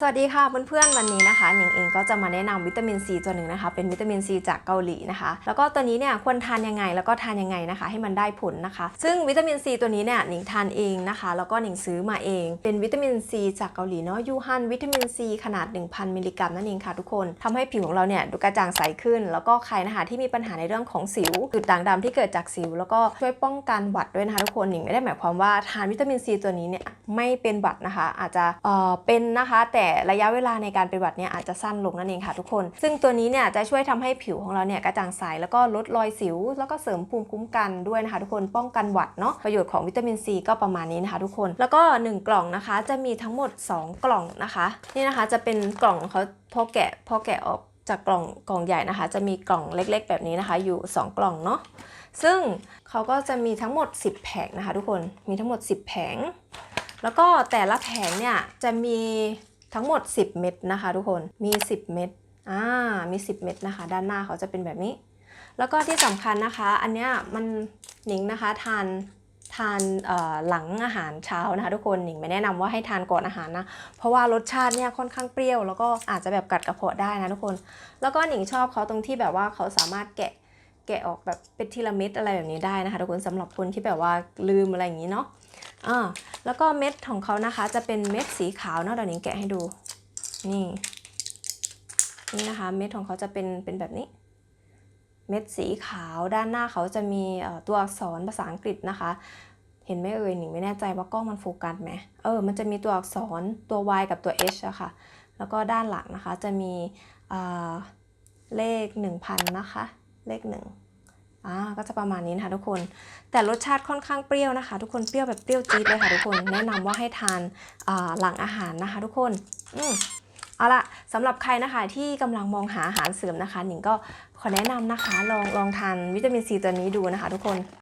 สวัสดีค่ะเพื่อนๆวันนี้นะคะหนิงเองก็จะมาแนะนำวิตามินซีตัวหนึ่งนะคะ เป็นวิตามินซีจากเกาหลีนะคะ แล้วก็ตัวนี้เนี่ยควรทานยังไงแล้วก็ทานยังไงนะคะ ให้มันได้ผลนะคะ ซึ่งวิตามินซีตัวนี้เนี่ยหนิงทานเองนะคะ แล้วก็หนิงซื้อมาเอง เป็นวิตามินซีจากเกาหลีเนาะยูฮันวิตามินซีขนาด 1,000 มิลลิกรัมนั่นเองค่ะทุกคนทำให้ผิวของเราเนี่ยดูกระจ่างใสขึ้น แล้วก็ใครนะคะที่มีปัญหาในเรื่องของสิวจุดด่างดำที่เกิดจากสิว แล้วก็ช่วยป้องกันหวัดด้วยนะคะทุกคนหนิงไม่ได้หมายความว่าทานวิตามินซีตัวนี้เนี่ยไม่เป็นหวัดนะคะ อาจจะเอ่อเป็นนะคะแต่ระยะเวลาในการป็นหวัดเนี่ยอาจจะสั้นลงนั่นเองค่ะทุกคน ซึ่งตัวนี้เนี่ยจะช่วยทำให้ผิวของเราเนี่ยกระจ่างใสแล้วก็ลดรอยสิว แล้วก็เสริมภูมิคุ้มกันด้วยนะคะทุกคนป้องกันหวัดเนาะประโยชน์ของวิตามินซีก็ประมาณนี้นะคะทุกคนแล้วก็ 1 กล่องนะคะ จะมีทั้งหมด 2 กล่องนะคะ นี่นะคะจะเป็นกล่องเขาพอแกะพอแกะออกจากกล่องกล่องใหญ่นะคะ จะมีกล่องเล็ก ๆ แบบนี้นะคะ อยู่ 2 กล่องเนาะซึ่งเขาก็จะมีทั้งหมด 10 แผงนะคะ ทุกคนมีทั้งหมด 10 แผง แล้วก็แต่ละแผงเนี่ยจะมี ทั้งหมด 10 เม็ดนะคะ ทุกคนมี 10 เม็ดอ่ามี 10 เม็ดนะคะ ด้านหน้าเขาจะเป็นแบบนี้ แล้วก็ที่สำคัญนะคะ อันเนี้ยมันหนิงนะคะทานทานเอ่อหลังอาหารเช้านะคะทุกคนหนิงไม่แนะนำว่าให้ทานก่อนอาหารนะ เพราะว่ารสชาติเนี่ยค่อนข้างเปรี้ยว แล้วก็อาจจะแบบกัดกระเพาะได้นะทุกคน แล้วก็หนิงชอบเขาตรงที่แบบว่าเขาสามารถแกะแกะออกแบบเป็นทีละเม็ดอะไรแบบนี้ได้นะคะทุกคนสำหรับคนที่แบบว่าลืมอะไรอย่างนี้เนาะ อ่าแล้วก็เม็ดของเขานะคะ จะเป็นเม็ดสีขาวเนาะเดี๋ยวหนิงแกะให้ดู นี่ นี่นะคะ เม็ดของเขาจะเป็นเป็นแบบนี้ เม็ดสีขาวด้านหน้าเขาจะมีตัวอักษรภาษาอังกฤษนะคะ เห็นไหมเอ่ยหนิงไม่แน่ใจว่ากล้องมันโฟกัสไหมเออ มันจะมีตัวอักษรตัว Y กับตัว H อะค่ะ แล้วก็ด้านหลังนะคะจะมีเลข 1,000 นะคะ เลขหนึ่ง อ่าก็จะประมาณนี้นะคะทุกคน แต่รสชาติค่อนข้างเปรี้ยวนะคะ ทุกคนเปรี้ยวแบบเปรี้ยวจี๊ดเลยค่ะทุกคนแนะนำว่าให้ทานหลังอาหารนะคะ ทุกคนอืมเอาละสำหรับใครนะคะที่กำลังมองหาอาหารเสริมนะคะหนิงก็ขอแนะนำนะคะลองลองทานวิตามินซีตัวนี้ดูนะคะ ทุกคน